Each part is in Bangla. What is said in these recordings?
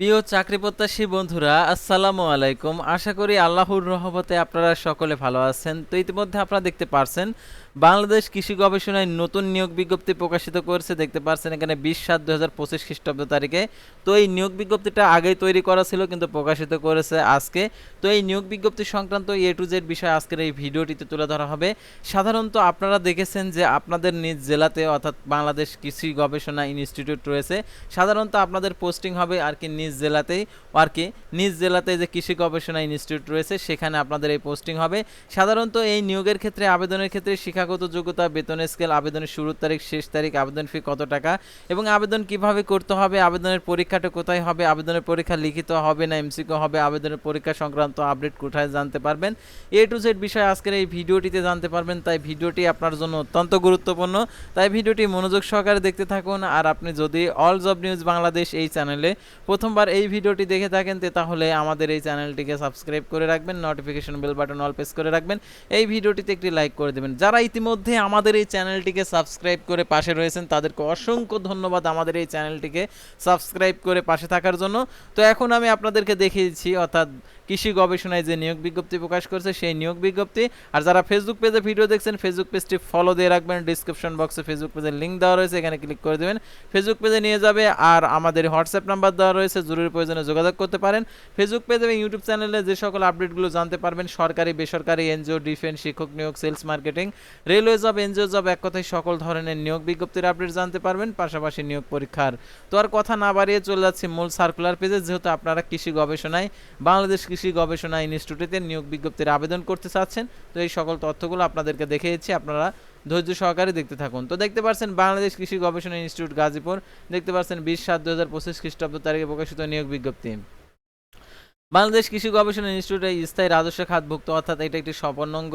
প্রিয় চাকরি প্রত্যাশী বন্ধুরা, আসসালামু আলাইকুম। আশা করি আল্লাহর রহমতে আপনারা সকলে ভালো আছেন। তো ইতিমধ্যে আপনারা দেখতে পারছেন, বাংলাদেশ কৃষি গবেষণায় নতুন নিয়োগ বিজ্ঞপ্তি প্রকাশিত করেছে। দেখতে পারছেন এখানে বিশ সাত দু হাজার পঁচিশ খ্রিস্টাব্দ তারিখে। তো এই নিয়োগ বিজ্ঞপ্তিটা আগেই তৈরি করা ছিল, কিন্তু প্রকাশিত করেছে আজকে। তো এই নিয়োগ বিজ্ঞপ্তি সংক্রান্ত এ টু জেড বিষয় আজকের এই ভিডিওটিতে তুলে ধরা হবে। সাধারণত আপনারা দেখেছেন যে আপনাদের নিজ জেলাতে অর্থাৎ বাংলাদেশ কৃষি গবেষণা ইনস্টিটিউট রয়েছে। সাধারণত আপনাদের পোস্টিং হবে আর কি নিজ জেলাতেই আর কি নিজ জেলাতে যে কৃষি গবেষণা ইনস্টিটিউট রয়েছে, সেখানে আপনাদের এই পোস্টিং হবে। সাধারণত এই নিয়োগের ক্ষেত্রে, আবেদনের ক্ষেত্রে শিক্ষাগত যোগ্যতা, বেতন স্কেল আবেদনের শুরুর তারিখ, শেষ তারিখ, আবেদন ফি কত টাকা, এবং আবেদন কীভাবে করতে হবে, আবেদনের পরীক্ষাটা কোথায় হবে, আবেদনের পরীক্ষা লিখিত হবে না এমসিকিউ হবে, আবেদনের পরীক্ষা সংক্রান্ত আপডেট কোথায় জানতে পারবেন? এ টু জেড বিষয় আজকের এই ভিডিওটিতে জানতে পারবেন, তাই ভিডিওটি আপনার জন্য অত্যন্ত গুরুত্বপূর্ণ। তাই ভিডিওটি মনোযোগ সহকারে দেখতে থাকুন, আর আপনি যদি অল জব নিউজ বাংলাদেশ এই চ্যানেলে প্রথমবার এই ভিডিওটি দেখে থাকেন তাহলে আমাদের এই চ্যানেলটিকে সাবস্ক্রাইব করে রাখবেন notification bell button all press করে রাখবেন। এই ভিডিওটিতে একটি লাইক করে দেবেন। যারা ইতিমধ্যে আমাদের এই চ্যানেলটিকে সাবস্ক্রাইব করে পাশে রয়েছেন, তাদেরকে অসংখ্য ধন্যবাদ আমাদের এই চ্যানেলটিকে সাবস্ক্রাইব করে পাশে থাকার জন্য। তো এখন আমি আপনাদেরকে দেখিয়েছি, অর্থাৎ কৃষি গবেষণায় যে নিয়োগ বিজ্ঞপ্তি প্রকাশ করছে, সেই নিয়োগ বিজ্ঞপ্তি। আর যারা ফেসবুক পেজে ভিডিও দেখছেন ফেসবুক পেজটি ফলো দিয়ে রাখবেন। ডিসক্রিপশন বক্সে ফেসবুক পেজের লিঙ্ক দেওয়া রয়েছে, এখানে ক্লিক করে দেবেন। ফেসবুক পেজে নিয়ে যাবে আর আমাদের হোয়াটসঅ্যাপ নাম্বার দেওয়া রয়েছে, জরুরি প্রয়োজনে যোগাযোগ করতে পারেন। ফেসবুক পেজ এবং ইউটিউব চ্যানেলে যে সকল আপডেটগুলো জানতে পারবেন, সরকারি, বেসরকারি এনজিও ডিফেন্স শিক্ষক নিয়োগ sales marketing railway job NGO job এক কথায় সকল ধরনের নিয়োগ বিজ্ঞপ্তির আপডেট জানতে পারবেন, পাশাপাশি নিয়োগ পরীক্ষার। তো আর কথা না বাড়িয়ে চলে যাচ্ছি মূল সার্কুলার পেজে যেহেতু আপনারা কৃষি গবেষণায় বাংলাদেশ কৃষি গবেষণা ইনস্টিটিউটে নিয়োগ বিজ্ঞপ্তির আবেদন করতে চাচ্ছেন। তো এই সকল তথ্যগুলো আপনাদেরকে দেখিয়েছি, আপনারা ধৈর্য সহকারে দেখতে থাকুন। তো দেখতে পাচ্ছেন বাংলাদেশ কৃষি গবেষণা ইনস্টিটিউট গাজীপুর, দেখতে পাচ্ছেন বিশ সাত দু হাজার পঁচিশ খ্রিস্টাব্দ তারিখে প্রকাশিত নিয়োগ বিজ্ঞপ্তি। বাংলাদেশ কৃষি গবেষণা ইনস্টিটিউটে স্থায়ী রাজস্ব খাতভুক্ত, অর্থাৎ এটা একটি স্বপর্ণাঙ্গ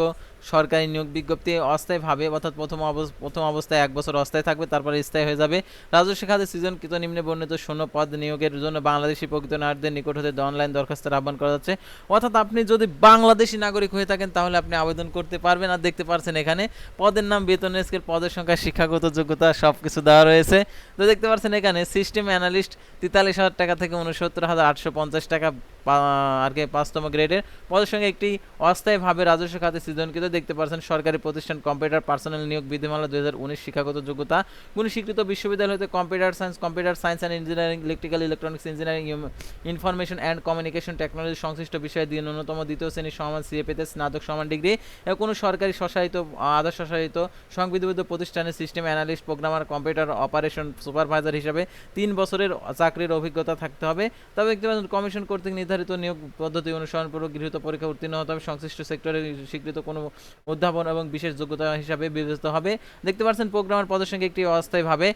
সরকারি নিয়োগ বিজ্ঞপ্তি, অস্থায়ীভাবে, অর্থাৎ প্রথম প্রথম অবস্থায় এক বছর অস্থায়ী থাকবে, তারপরে স্থায়ী হয়ে যাবে। রাজস্ব খাতে সৃজনকৃত নিম্নে বর্ণিত শূন্য পদ নিয়োগের জন্য বাংলাদেশি প্রকৃত নাগরিকদের নিকট হতে অনলাইন দরখাস্তের আহ্বান করা যাচ্ছে। অর্থাৎ আপনি যদি বাংলাদেশি নাগরিক হয়ে থাকেন, তাহলে আপনি আবেদন করতে পারবেন আর দেখতে পারছেন এখানে পদের নাম, বেতন, স্কেল, পদের সংখ্যা, শিক্ষাগত যোগ্যতা সব কিছু দেওয়া রয়েছে। তো দেখতে পারছেন এখানে সিস্টেম অ্যানালিস্ট তেতাল্লিশ হাজার টাকা থেকে উনসত্তর হাজার আটশো পঞ্চাশ টাকা আর কি পাঁচতম গ্রেডের পদের সঙ্গে একটি অস্থায়ীভাবে রাজস্ব খাতে সৃজনকৃত দেখতে পাচ্ছেন সরকারি প্রতিষ্ঠান কম্পিউটার পার্সোনাল নিয়োগ বিধিমালা দুই হাজার উনিশ শিক্ষাগত যোগ্যতা। কোন স্বীকৃত বিশ্ববিদ্যালয় হতে computer science computer science and engineering, electrical electronics engineering information and communication technology সংশ্লিষ্ট বিষয়ে দিয়ে ন্যূনতম দ্বিতীয় শ্রেণির সমান সিএপিতে স্নাতক সমান ডিগ্রি। এবং কোনো সরকারি স্বশাসিত আধা স্বশাসিত সংবিধিবদ্ধ প্রতিষ্ঠানের system analyst programmer computer operation supervisor হিসাবে তিন বছরের চাকরির অভিজ্ঞতা থাকতে হবে। তবে পাচ্ছেন কমিশন কর্তৃক নির্ধারিত নিয়োগ পদ্ধতি অনুসরণপূর্বক গৃহীত পরীক্ষা উত্তীর্ণ হতে হবে। সংশ্লিষ্ট সেক্টরে স্বীকৃত কোনো উদ্ভাবন এবং বিশেষ যোগ্যতা হিসাবে বিবেচিত হবে। দেখতে পাচ্ছেন প্রোগ্রামার পদের সঙ্গে একটি অস্থায়ীভাবে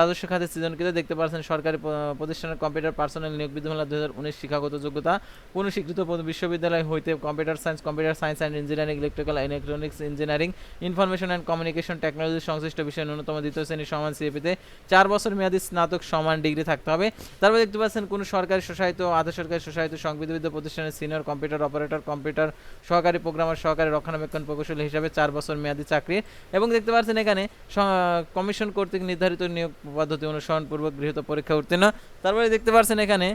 রাজস্ব খাতে সৃজনকৃত। দেখতে পাচ্ছেন সরকারি প্রতিষ্ঠানের কম্পিউটার পার্সোনাল নিয়োগ বিধিমালা দুই হাজার উনিশ শিক্ষাগত যোগ্যতা। কোনো স্বীকৃত বিশ্ববিদ্যালয় হইতে computer science computer science and engineering, electrical electronics engineering, information and communication technology সংশ্লিষ্ট বিষয়ে ন্যূনতম দ্বিতীয় শ্রেণির সমান সিএপিতে চার বছর মেয়াদী স্নাতক সমান ডিগ্রি থাকতে হবে। তারপর দেখতে পাচ্ছেন কোনো সরকারি, স্বশাসিত, আধা সরকারি, স্বশাসিত সংবিধিবদ্ধ প্রতিষ্ঠানের সিনিয়র কম্পিউটার অপারেটর, কম্পিউটার সহকারী প্রোগ্রামার, সহকারী রক্ষণাবেক্ষণ প্রকৌশলী হিসাবে চার বছর মেয়াদী চাকরি। এবং দেখতে পাচ্ছেন এখানে কমিশন কর্তৃক নির্ধারিত নিয়োগ পদ্ধতি অনুসরণপূর্বক গৃহীত পরীক্ষা উত্তীর্ণ। তারপরে দেখতে পাচ্ছেন এখানে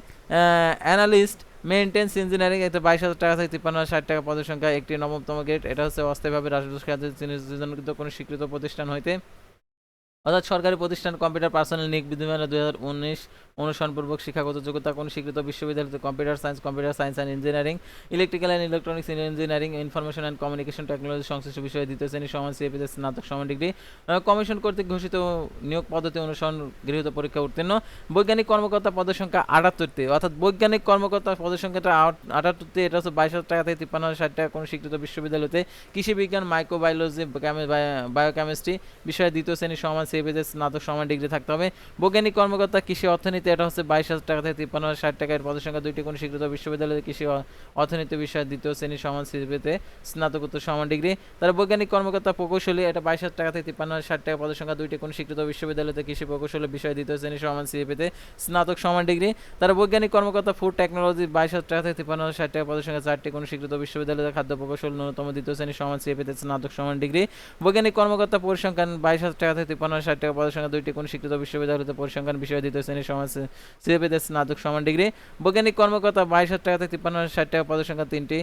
অ্যানালিস্ট মেনটেন্স ইঞ্জিনিয়ারিং, এতে বাইশ হাজার টাকা থেকে তিপ্পান্ন হাজার ষাট টাকা পদের সংখ্যা, একটি নবমতম গেট এটা হচ্ছে অস্থায়ীভাবে খাতে সৃজনকৃত কোনো স্বীকৃত প্রতিষ্ঠান হইতে অর্থাৎ সরকারি প্রতিষ্ঠান কম্পিউটার পার্সোনাল নিয়োগ বিধিমালা দুই হাজার উনিশ অনুসরণপূর্বক শিক্ষাগত যোগ্যতা কোন স্বীকৃত বিশ্ববিদ্যালয়তে computer science computer science and engineering, electrical and electronics engineering, information and communication technology সংশ্লিষ্ট বিষয়ে দ্বিতীয় শ্রেণি সমান সিএপিতে স্নাতক সমান ডিগ্রি কমিশন কর্তৃক ঘোষিত নিয়োগ পদ্ধতি অনুসরণ গৃহীত পরীক্ষা উত্তীর্ণ। বৈজ্ঞানিক কর্মকর্তা পদের সংখ্যা আটাত্তরটি, অর্থাৎ বৈজ্ঞানিক কর্মকর্তা পদের সংখ্যাটা আটাত্তরটি, এটা হচ্ছে বাইশ হাজার টাকা থেকে তিপ্পান্ন হাজার ষাট টাকা কোনো স্বীকৃত বিশ্ববিদ্যালয়তে। কৃষি বিজ্ঞান, মাইক্রোবায়োলজি বায়োকেমিস্ট্রি বিষয়ে দ্বিতীয় শ্রেণি সমান সিএপিতে স্নাতক সমান ডিগ্রি থাকতে হবে। বৈজ্ঞানিক কর্মকর্তা, কৃষি অর্থনীতি, এটা হচ্ছে বাইশ হাজার টাকা থেকে তিপ্পান্ন হাজার ষাট টাকার পদের সংখ্যা। দুইটি কোনো স্বীকৃত বিশ্ববিদ্যালয়ে? কৃষি অর্থনীতি বিষয়ে দ্বিতীয় শ্রেণি সমান সিপিতে স্নাতকোত্তর সমান ডিগ্রি। তারা বৈজ্ঞানিক কর্মকর্তা প্রকৌশলী, এটা বাইশ হাজার টাকা থেকে তিপ্পান্ন হাজার ষাট টাকা পদের সংখ্যা। দুইটি কোনো স্বীকৃত বিশ্ববিদ্যালয়তে কৃষি প্রকৌশলী বিষয়ে দ্বিতীয় শ্রেণি সমান সিপিতে স্নাতক সমান ডিগ্রি। তারা বৈজ্ঞানিক কর্মকর্তা ফুড টেকনোলজি, বাইশ হাজার টাকা থেকে তিপ্পান্ন হাজার ষাট টাকা পদের সংখ্যা। চারটি কোনো স্বীকৃত বিশ্ববিদ্যালয়তে খাদ্য প্রকৌশল, ন্যূনতম দ্বিতীয় শ্রেণি সমান সিপিতে স্নাতক সমান ডিগ্রি। বৈজ্ঞানিক কর্মকর্তা পরিসংখ্যান, বাইশ হাজার টাকা থেকে তিপ্পান্ন ষাট টাকা পদের সংখ্যা দুইটি কোন স্বীকৃত বিশ্ববিদ্যালয়তে পরিসংখ্যান বিষয়ে দ্বিতীয় শ্রেণির সমাজ সিএপিতে স্নাতক সমান ডিগ্রি। বৈজ্ঞানিক কর্মকর্তা বাইশ হাজার টাকা থেকে তিপ্পান্ন ষাট টাকা পদের সংখ্যা তিনটি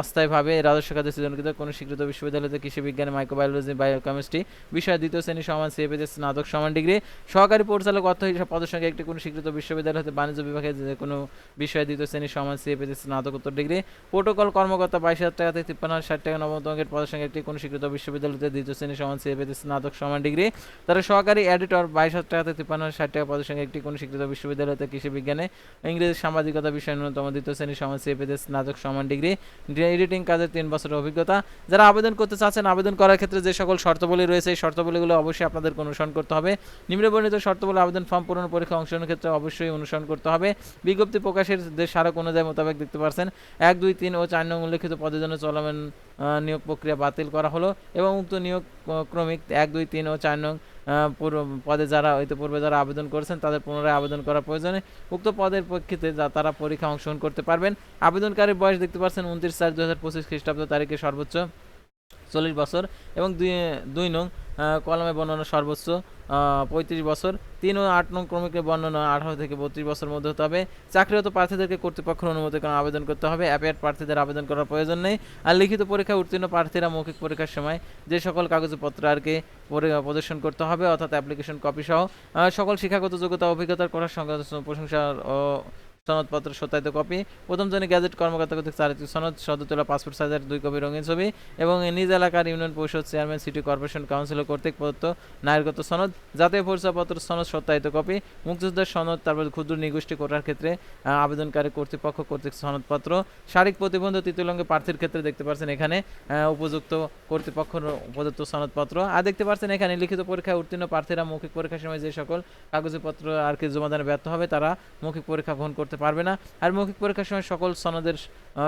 অস্থায়ীভাবে রাজস্ব খাতে সৃজনকৃত কোন স্বীকৃত বিশ্ববিদ্যালয়তে কৃষি বিজ্ঞান, মাইক্রোবায়োলজি, বায়োকেমিস্ট্রি বিষয়ে দ্বিতীয় শ্রেণির সমান সিএপিতে স্নাতক সমান ডিগ্রি। সহকারী পরিচালক অর্থ হিসাব পদের সংখ্যা একটি কোন স্বীকৃত বিশ্ববিদ্যালয় হতে বাণিজ্য বিভাগে যে কোনো বিষয়ে দ্বিতীয় শ্রেণির সমান সিএপিতে স্নাতকোত্তর ডিগ্রি। প্রোটোকল কর্মকর্তা বাইশ হাজার টাকা থেকে তিপ্পান্ন ষাট টাকা নবম অঙ্কের পদের সংখ্যা একটি কোন স্বীকৃত বিশ্ববিদ্যালয়তে দ্বিতীয় শ্রেণির সমান সিএপিতে স্নাতক সমান ডিগ্রি। তারা সহকারী এডিটর, বাইশ টাকা থেকে তিপ্পান্ন, ষাট টাকা পদের সংখ্যা একটি কোন স্বীকৃত বিশ্ববিদ্যালয়তে কৃষি বিজ্ঞানে ইংরেজি সাংবাদিকতা বিষয়ে ন্যূনতম দ্বিতীয় শ্রেণির সমান সিএপিতে স্নাতক সমান ডিগ্রি এডিটিং কাজের তিন বছরের অভিজ্ঞতা। যারা আবেদন করতে চাচ্ছেন, আবেদন করার ক্ষেত্রে যে সকল শর্তাবলী রয়েছে, এই শর্তাবলীগুলো অবশ্যই আপনাদের অনুসরণ করতে হবে। নিম্নবর্ণিত শর্তাবলী আবেদন ফর্ম পূরণ পরীক্ষা অংশগ্রহণের ক্ষেত্রে অবশ্যই অনুসরণ করতে হবে। বিজ্ঞপ্তি প্রকাশের যে স্মারক অনুযায়ী মোতাবেক দেখতে পাচ্ছেন এক, দুই, তিন ও চার নং উল্লেখিত পদের জন্য চলমান নিয়োগ প্রক্রিয়া বাতিল করা হলো এবং উক্ত নিয়োগ ক্রমিক এক, দুই, তিন ও চার নং পদে যারা হয়তো পূর্বে যারা আবেদন করেছেন, তাদের পুনরায় আবেদন করার প্রয়োজনে উক্ত পদের প্রেক্ষিতে যা তারা পরীক্ষা অংশগ্রহণ করতে পারবেন। আবেদনকারীর বয়স দেখতে পাচ্ছেন উনত্রিশ চার দু হাজার পঁচিশ খ্রিস্টাব্দ তারিখে সর্বোচ্চ চল্লিশ বছর এবং দুই দুই নং কলমে বর্ণনা সর্বোচ্চ পঁয়ত্রিশ বছর। তিন ও আট নং ক্রমিকের বর্ণনা আঠারো থেকে বত্রিশ বছর মধ্যে হতে হবে। চাকরিরত প্রার্থীদেরকে কর্তৃপক্ষের অনুমতি কারণে আবেদন করতে হবে। অ্যাপেয়ার প্রার্থীদের আবেদন করার প্রয়োজন নেই। আর লিখিত পরীক্ষায় উত্তীর্ণ প্রার্থীরা মৌখিক পরীক্ষার সময় যে সকল কাগজপত্র আর কি পরি- প্রদর্শন করতে হবে, অর্থাৎ অ্যাপ্লিকেশন কপি সহ সকল শিক্ষাগত যোগ্যতা, অভিজ্ঞতার করার সংক্রান্ত প্রশংসার ও সনদপত্র সত্যায়িত কপি, প্রথম শ্রেণি গ্যাজেট কর্মকর্তা কর্তৃক চারিত্রিক সনদ সদ্য তোলা পাসপোর্ট সাইজের দুই কপি রঙিন ছবি এবং নিজ এলাকার ইউনিয়ন পরিষদ চেয়ারম্যান, সিটি কর্পোরেশন কাউন্সিলর কর্তৃক প্রদত্ত নাগরিকত্ব সনদ, জাতীয় পরিচয়পত্র সনদ সত্যায়িত কপি, মুক্তিযোদ্ধার সনদ, তারপর ক্ষুদ্র নিগোষ্ঠী কোটার ক্ষেত্রে আবেদনকারী কর্তৃপক্ষ কর্তৃক সনদপত্র শারীরিক প্রতিবন্ধ তৃতীয় লিঙ্গ প্রার্থীর ক্ষেত্রে দেখতে পাচ্ছেন এখানে উপযুক্ত কর্তৃপক্ষ প্রদত্ত সনদপত্র। আর দেখতে পাচ্ছেন এখানে লিখিত পরীক্ষায় উত্তীর্ণ প্রার্থীরা মৌখিক পরীক্ষার সময় যে সকল কাগজপত্র আর কি জমাদানে ব্যর্থ হবে, তারা মৌখিক পরীক্ষা গ্রহণ করতে পারবে না। আর মৌখিক পরীক্ষার সময় সকল সনদের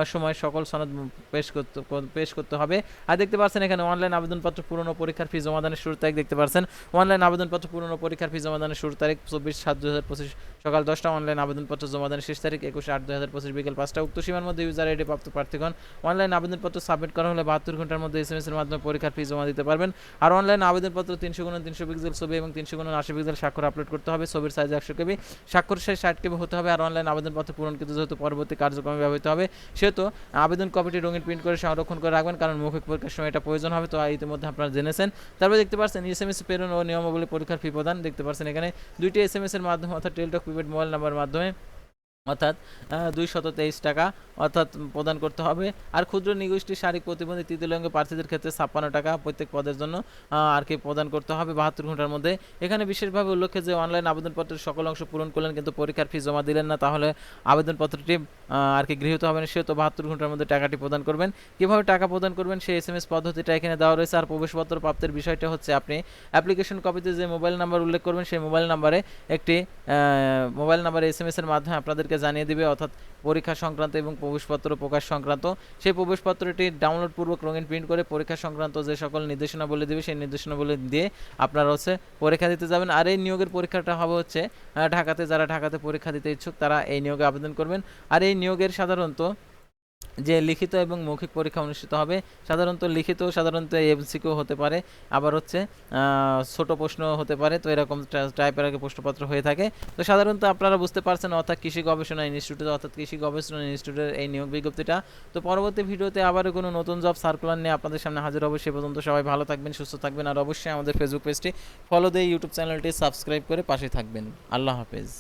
সময় সকল সনদ পেশ করতে, কর- পেশ করতে হবে। আর দেখতে পাচ্ছেন এখানে অনলাইন আবেদনপত্র পূরণ পরীক্ষার ফি জমাদানের শুরু তারিখ দেখতে পাচ্ছেন। অনলাইন আবেদনপত্র পূরণ পরীক্ষার ফি জমাদানের শুরু তারিখ চব্বিশ সাত দু হাজার পঁচিশ সকাল দশটা। অনলাইন আবেদনপত্র জমাদানের শেষ তারিখ একুশে আট দু হাজার পঁচিশ বিকেল পাঁচটা। উক্ত সীমার মধ্যে ইউজার আইডি প্রাপ্ত প্রার্থীগণ অনলাইন আবেদনপত্র সাবমিট করা হলে বাহাত্তর ঘণ্টার মধ্যে এস এম এর মাধ্যমে পরীক্ষার ফি জমা দিতে পারবেন। আর অনলাইন আবেদনপত্র তিনশো গুণ তিনশো পিক্সেল ছবি এবং তিনশো গুণ আশি পিক্সেল স্বাক্ষর আপলোড করতে হবে। ছবির সাইজ একশো কেবি। স্বাক্ষর সাইজ ষাট কেবি হতে হবে। আর অনলাইন আবেদনপত্র পূরণকৃত যেহেতু পরবর্তী কার্যক্রমে ব্যবহৃত হবে সেহেতু আবেদন কপিটি রঙিন প্রিন্ট করে সংরক্ষণ করে রাখবেন, কারণ মৌখিক পরীক্ষার সময় এটা প্রয়োজন হবে। তো ইতিমধ্যে আপনারা জেনেছেন। তারপরে দেখতে পাচ্ছেন এস এম এস প্রেরণ ও নিয়মাবলী পরীক্ষার ফি প্রদান। দেখতে পাচ্ছেন এখানে দুইটি এস এম এস এর মাধ্যমে, অর্থাৎ টেলটক প্রিপেড মোবাইল নাম্বার মাধ্যমে অর্থাৎ দুই শত তেইশ টাকা অর্থাৎ প্রদান করতে হবে। আর ক্ষুদ্র নিগোষ্ঠী শারীরিক প্রতিবন্ধী তৃতীয় লিঙ্গ প্রার্থীদের ক্ষেত্রে ছাপ্পান্ন টাকা প্রত্যেক পদের জন্য আর কি প্রদান করতে হবে বাহাত্তর ঘণ্টার মধ্যে। এখানে বিশেষভাবে উল্লেখ্য যে অনলাইন আবেদনপত্রের সকল অংশ পূরণ করলেন কিন্তু পরীক্ষার ফি জমা দিলেন না। তাহলে আবেদনপত্রটি আর কি গৃহীত হবে না সে তো বাহাত্তর ঘণ্টার মধ্যে টাকাটি প্রদান করবেন। কীভাবে টাকা প্রদান করবেন সেই এস এম এস পদ্ধতিটা এখানে দেওয়া রয়েছে। আর প্রবেশপত্র প্রাপ্তের বিষয়টা হচ্ছে আপনি অ্যাপ্লিকেশন কপিতে যে মোবাইল নাম্বার উল্লেখ করবেন, সেই মোবাইল নাম্বারে একটি মোবাইল নাম্বারে এস এম এস এর মাধ্যমে আপনাদেরকে জানিয়ে দেবে, অর্থাৎ পরীক্ষা সংক্রান্ত এবং প্রবেশপত্র প্রকাশ সংক্রান্ত। সেই প্রবেশপত্রটি ডাউনলোড পূর্বক রঙিন প্রিন্ট করে পরীক্ষা সংক্রান্ত যে সকল নির্দেশনা বলে দেবে, সেই নির্দেশনা বলে দিয়ে আপনারা হচ্ছে পরীক্ষা দিতে যাবেন। আর এই নিয়োগের পরীক্ষাটা হবে হচ্ছে ঢাকাতে, যারা ঢাকাতে পরীক্ষা দিতে ইচ্ছুক, তারা এই নিয়োগে আবেদন করবেন। আর এই নিয়োগের সাধারণত যে লিখিত এবং মৌখিক পরীক্ষা অনুষ্ঠিত হবে, সাধারণত লিখিত, সাধারণত এমসিকিউ হতে পারে। আবার হচ্ছে ছোট প্রশ্ন হতে পারে, তো এরকম টাইপের আগে প্রশ্নপত্র হয়ে থাকে। তো সাধারণত আপনারা বুঝতে পারছেন, অর্থাৎ কৃষি গবেষণা ইনস্টিটিউট, অর্থাৎ কৃষি গবেষণা ইনস্টিটিউটের এই নিয়োগ বিজ্ঞপ্তিটা। তো পরবর্তী ভিডিওতে আবারও কোনো নতুন জব সার্কুলার নিয়ে আপনাদের সামনে হাজির হবে, সে পর্যন্ত সবাই ভালো থাকবেন, সুস্থ থাকবেন, আর অবশ্যই আমাদের ফেসবুক পেজটি ফলো দিয়ে ইউটিউব চ্যানেলটি সাবস্ক্রাইব করে পাশে থাকবেন। আল্লাহ হাফেজ।